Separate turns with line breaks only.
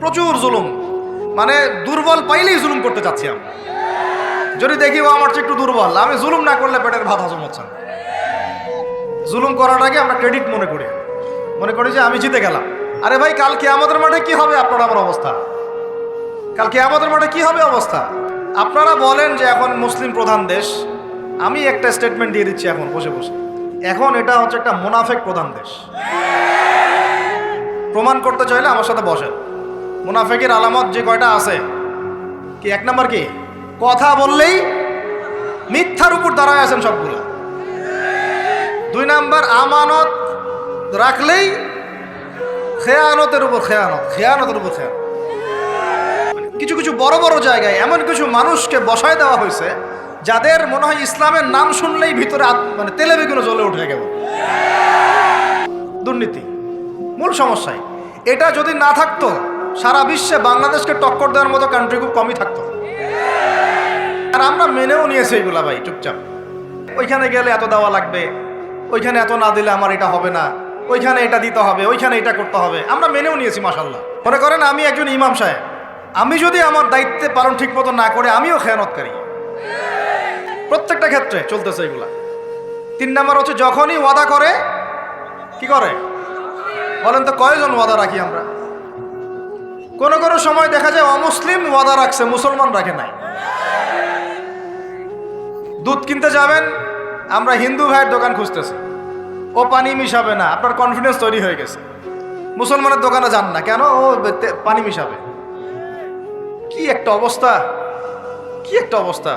প্রচুর জুলুম। মানে দুর্বল পাইলেই জুলুম করতে চাচ্ছি আমি যদি দেখি, ও আমার একটু দুর্বল আমি জুলুম না করলে পেটের ভাত হজম হচ্ছে না। জুলুম করাটাকে আমরা ক্রেডিট মনে করি। মনে করি যে আমি জিতে গেলাম। আরে ভাই কালকে আমাদের মাঠে কি হবে আপনার আমার অবস্থা? কালকে আমাদের মাঠে কি হবে অবস্থা? আপনারা বলেন যে এখন মুসলিম প্রধান দেশ। আমি একটা স্টেটমেন্ট দিয়ে দিচ্ছি এখন, বসে বসে। এখন এটা হচ্ছে একটা মোনাফেক প্রধান দেশ। প্রমাণ করতে চাইলে আমার সাথে বসেন। মুনাফেকের আলামত যে কয়টা আছে? কি এক নাম্বার কি? কথা বললেই মিথ্যার উপর দাঁড়ায় আছেন সবগুলো। দুই নাম্বার, আমানত রাখলেই খেয়ানতের উপর খেয়ানত, খেয়ানতের উপর খেয়ানত। কিছু কিছু বড় বড় জায়গায় এমন কিছু মানুষকে বসায় দেওয়া হয়েছে, যাদের মনে হয় ইসলামের নাম শুনলেই ভিতরে মানে তেলে বেগুনো জ্বলে উঠে গেল। দুর্নীতি। মূল সমস্যায়। এটা যদি না থাকতো সারা বিশ্বে বাংলাদেশকে টক্কর দেওয়ার মতো কান্ট্রি খুব কমই থাকতো। আর আমরা মেনেও নিয়েছি এগুলা ভাই, চুপচাপ। ওইখানে গেলে এত দেওয়া লাগবে, ওইখানে এত না দিলে আমার এটা হবে না, ওইখানে এটা দিতে হবে, ওইখানে এটা করতে হবে। আমরা মেনেও নিয়েছি মাসাল্লাহ মনে করেন আমি একজন ইমাম সাহেব, আমি যদি আমার দায়িত্বে পালন ঠিক মতো না করে আমিও খেয়ানতকারী। প্রত্যেকটা ক্ষেত্রে চলতেছে এগুলা তিন নাম্বার হচ্ছে যখনই ওয়াদা করে, কি করে? বলেন তো কয়জন ওয়াদা রাখি আমরা? কোন কোনো সময় দেখা যায় অমুসলিম ওয়াদা রাখছে, মুসলমান রাখে নাই। দুধ কিনতে যাবেন, আমরা হিন্দু ভাইয়ের দোকান খুঁজতেছি। ও পানি মিশাবে না, আপনার কনফিডেন্স তৈরি হয়ে গেছে। মুসলমানের দোকানে যান না, কেন? ও পানি মিশাবে। কি একটা অবস্থা, কি একটা অবস্থা।